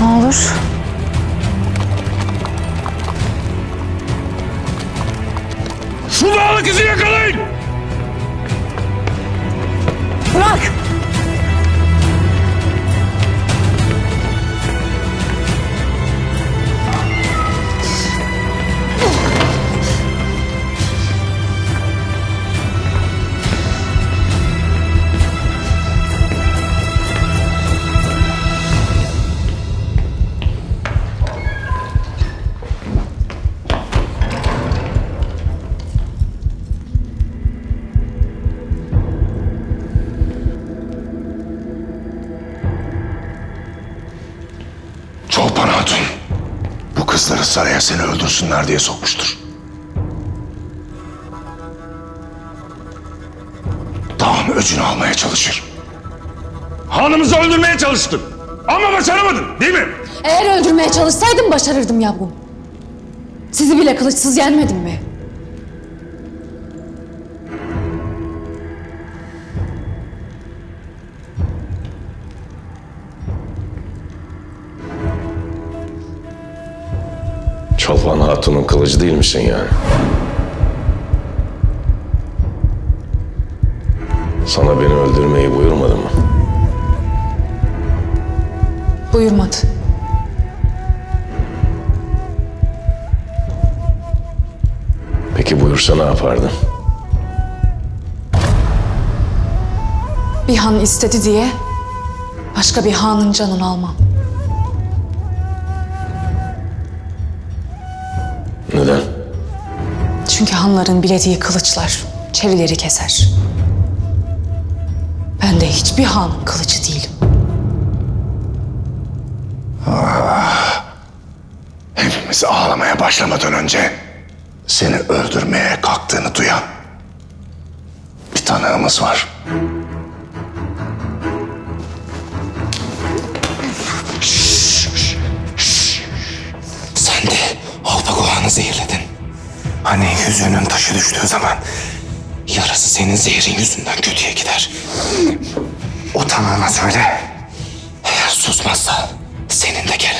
Ne olur. Şu dağlı kızı yakalayın! Bırak! Hatun bu kızları saraya seni öldürsünler diye sokmuştur. Dağın öcünü almaya çalışır. Hanımızı öldürmeye çalıştın. Ama başaramadın değil mi? Eğer öldürmeye çalışsaydım başarırdım yavrum. Sizi bile kılıçsız yenmedim mi? Çolpan Hatun'un kılıcı değil misin yani? Sana beni öldürmeyi buyurmadı mı? Buyurmadı. Peki buyursa ne yapardın? Bir han istedi diye başka bir hanın canını almam. Çünkü hanların bilediği kılıçlar çevileri keser. Ben de hiçbir hanın kılıcı değilim. Hepimiz ağlamaya başlamadan önce seni öldürmeye kalktığını duyan bir tanığımız var. Hani yüzüğünün taşı düştüğü zaman yarası senin zehrin yüzünden kötüye gider. O tanığına söyle. Eğer susmazsa senin de gider.